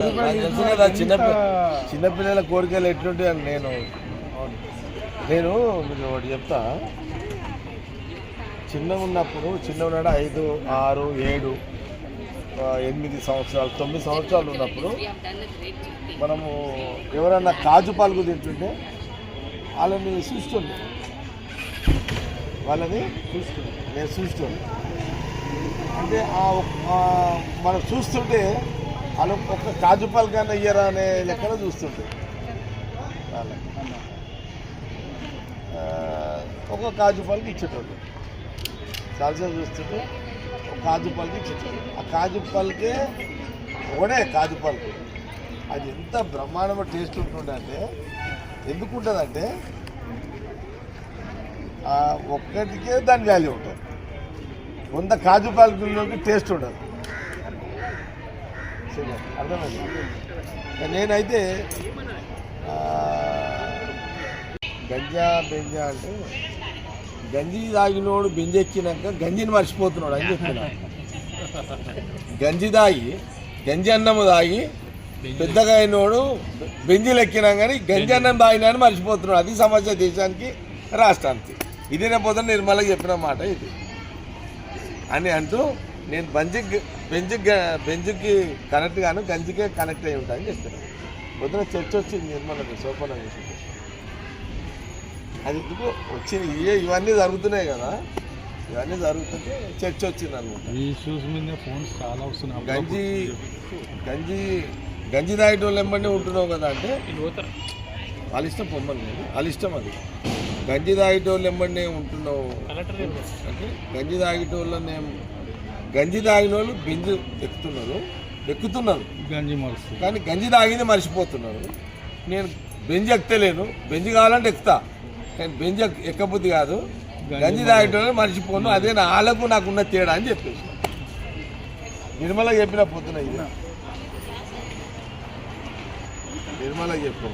చిన్న చిన్నపిల్లల కోరికలు ఎట్లుంటాయి అని నేను నేను మీకు ఒకటి చెప్తా. చిన్నగా ఉన్నప్పుడు చిన్న ఉన్నాడు ఐదు ఆరు ఏడు ఎనిమిది సంవత్సరాలు తొమ్మిది సంవత్సరాలు ఉన్నప్పుడు మనము ఎవరన్నా కాజు పాలకు తింటుంటే వాళ్ళని చూస్తుండే. వాళ్ళని చూస్తుండే. నేను చూస్తుండే. అంటే మనం చూస్తుంటే వాళ్ళు ఒక్క కాజు పలకాన్ని ఇయ్యరా అనే లెక్కన చూస్తుంటే ఒక కాజు పాలకి ఇచ్చేటోళ్ళు. చాలాసేపు చూస్తుంటే ఒక కాజు పాలకి ఇచ్చేటోళ్ళు. ఆ కాజు పాలకే ఒకడే కాజు పాలకు. అది ఎంత బ్రహ్మాండమైన టేస్ట్ ఉంటుందంటే ఎందుకు ఉంటుందంటే ఒక్కటికే దాని వాల్యూ ఉంటుంది. వంద కాజు పాలకుల్లోకి టేస్ట్ ఉండదు. అర్థమైంది. నేనైతే గంజా బెంజా అంటే గంజి తాగినోడు బెంజెక్కినాక గంజిని మర్చిపోతున్నాడు అని చెప్పిన. గంజి తాగి గంజి అన్నము తాగి పెద్దగా అయినోడు బెంజీలు ఎక్కినా కానీ గంజి అన్నం తాగినా అని మర్చిపోతున్నాడు. అది సమస్య దేశానికి రాష్ట్రానికి. ఇదే నేను పొద్దున్న నిర్మలకి చెప్పిన మాట ఇది. అని అంటూ నేను బంజికి బెంజికి బెంజికి కనెక్ట్ గాను గంజికే కనెక్ట్ అయి ఉంటాయని చెప్తున్నాను పొద్దున చర్చ వచ్చింది నిర్మలకి సోపన చేసి అది ఎందుకు? వచ్చింది. ఇవే ఇవన్నీ జరుగుతున్నాయి కదా. ఇవన్నీ జరుగుతుంటే చర్చ వచ్చింది అనమాట. ఈ మీద ఫోన్స్ చాలా వస్తున్నాయి. గంజి గంజి గంజి తాగేటోళ్ళు ఎంబడి ఉంటున్నావు కదా అంటే వాళ్ళ ఇష్టం పొమ్మని వాళ్ళ ఇష్టం అది. గంజి తాగేటోళ్ళు ఎంబడి ఉంటున్నావు అంటే గంజి తాగేటోళ్ళని గంజి తాగిన వాళ్ళు బెంజి ఎక్కుతున్నారు ఎక్కుతున్నారు. గంజి కానీ గంజి తాగింది మర్చిపోతున్నారు. నేను బెంజి ఎక్కలేను బెంజి కావాలంటే ఎక్కుతా. కానీ బెంజి ఎక్క- ఎక్కబుద్ధి కాదు. గంజి తాగేటోళ్ళు మర్చిపోను అదే నా ఆలకు నాకున్న తేడా అని చెప్పేసి. నిర్మల చెప్పిన పొద్దున ఇది. నిర్మల చెప్పిన